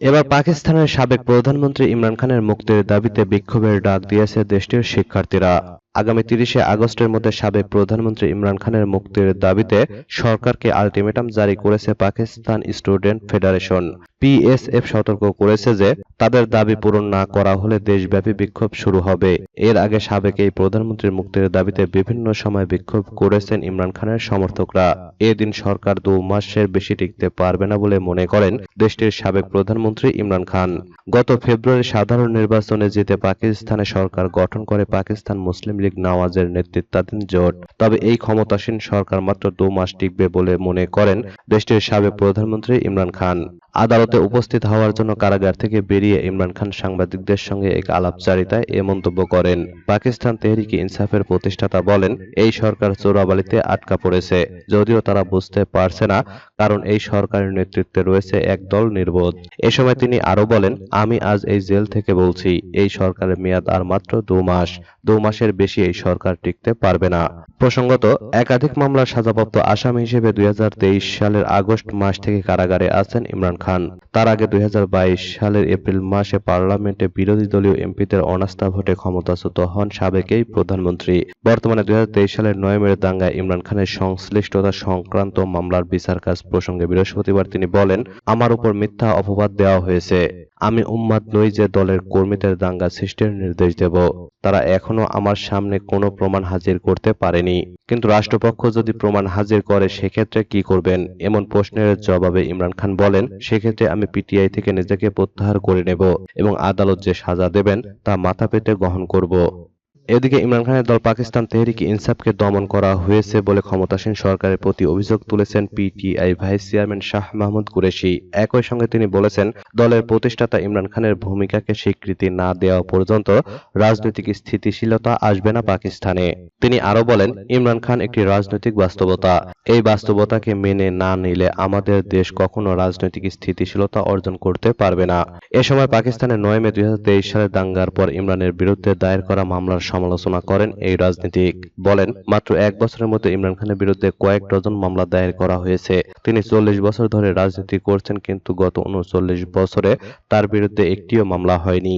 এবার পাকিস্তানের সাবেক প্রধানমন্ত্রী ইমরান খানের মুক্তির দাবিতে বিক্ষোভের ডাক দিয়েছে দেশটির শিক্ষার্থীরা। আগামী তিরিশে আগস্টের মধ্যে সাবেক প্রধানমন্ত্রী ইমরান খানের মুক্তির দাবিতে সরকারকে আলটিমেটাম জারি করেছে পাকিস্তান স্টুডেন্ট ফেডারেশন। পিএসএফ সতর্ক করেছে যে তাদের দাবি পূরণ না করা হলে দেশব্যাপী বিক্ষোভ শুরু হবে। এর আগে সাবেক এই প্রধানমন্ত্রীর মুক্তির দাবিতে বিভিন্ন সময় বিক্ষোভ করেছেন ইমরান খানের সমর্থকরা। এদিন সরকার দু মাসের বেশি টিকতে পারবে না বলে মনে করেন দেশটির সাবেক প্রধানমন্ত্রী ইমরান খান। গত ফেব্রুয়ারি সাধারণ নির্বাচনে জিতে পাকিস্তানে সরকার গঠন করে পাকিস্তান মুসলিম লীগ নওয়াজের নেতৃত্বাধীন জোট। তবে এই ক্ষমতাসীন সরকার মাত্র দু মাস টিকবে বলে মনে করেন দেশটির সাবেক প্রধানমন্ত্রী ইমরান খান। আদালতে উপস্থিত হওয়ার জন্য কারাগার থেকে বেরিয়ে ইমরান খান সাংবাদিকদের সঙ্গে এক আলাপচারিতায় এ মন্তব্য করেন। পাকিস্তান তেহরিকে ইনসাফের প্রতিষ্ঠাতা বলেন, এই সরকার চোরাবালিতে আটকা পড়েছে। যদিও তারা বুঝতে পারছে না, কারণ এই সরকারের নেতৃত্বে রয়েছে এক দল নির্বোধ। এ সময় তিনি আরও বলেন, আমি আজ এই জেল থেকে বলছি, এই সরকারের মেয়াদ আর মাত্র দু মাস। দু মাসের বেশি এই সরকার টিকতে পারবে না। প্রসঙ্গত, একাধিক মামলার সাজাপ্রাপ্ত আসামি হিসেবে দুই হাজার তেইশ সালের আগস্ট মাস থেকে কারাগারে আছেন ইমরান খান। তার আগে দুই সালের এপ্রিল মাসে পার্লামেন্টে বিরোধী দলীয় এমপিদের অনাস্থা ভোটে ক্ষমতাচ্যুত হন সাবেক এই প্রধানমন্ত্রী। বর্তমানে দুই হাজার তেইশ সালের নয় মেয়ের দাঙ্গায় ইমরান খানের সংশ্লিষ্টতা সংক্রান্ত মামলার বিচার কাজ প্রসঙ্গে বৃহস্পতিবার তিনি বলেন, আমার উপর মিথ্যা অপবাদ দেওয়া হয়েছে। আমি উম্মাদ নই যে দলের কর্মীদের দাঙ্গা সৃষ্টির নির্দেশ দেব। তারা এখনও আমার সামনে কোনো প্রমাণ হাজির করতে পারেনি। কিন্তু রাষ্ট্রপক্ষ যদি প্রমাণ হাজির করে, সেক্ষেত্রে কি করবেন? এমন প্রশ্নের জবাবে ইমরান খান বলেন, সেক্ষেত্রে আমি পিটিআই থেকে নিজেকে প্রত্যাহার করে নেব এবং আদালত যে সাজা দেবেন, তা মাথা পেতে গ্রহণ করব। এদিকে ইমরান খানের দল পাকিস্তান তেহরিক ইনসাফকে দমন করা হয়েছে বলে ক্ষমতাসীন সরকারের প্রতি অভিযোগ তুলেছেন PTI vice chairman Shah Mahmood Qureshi. একই সঙ্গে তিনি বলেছেন, দলের প্রতিষ্ঠাতা ইমরান খানের ভূমিকাকে স্বীকৃতি না দেওয়া পর্যন্ত রাজনৈতিক স্থিতিশীলতা আসবে না পাকিস্তানে। তিনি আরও বলেন, ইমরান খান একটি রাজনৈতিক বাস্তবতা। এই বাস্তবতাকে মেনে না নিলে আমাদের দেশ কখনো রাজনৈতিক স্থিতিশীলতা অর্জন করতে পারবে না। এ সময় পাকিস্তানের নয় মে দুই সালের দাঙ্গার পর ইমরানের বিরুদ্ধে দায়ের করা মামলার সমালোচনা করেন, এই রাজনীতিক বলেন, মাত্র এক বছরের মধ্যে ইমরান খানের বিরুদ্ধে কয়েক ডজন মামলা দায়ের করা হয়েছে। তিনি চল্লিশ বছর ধরে রাজনীতি করছেন, কিন্তু গত উনচল্লিশ বছরে তার বিরুদ্ধে একটিও মামলা হয়নি।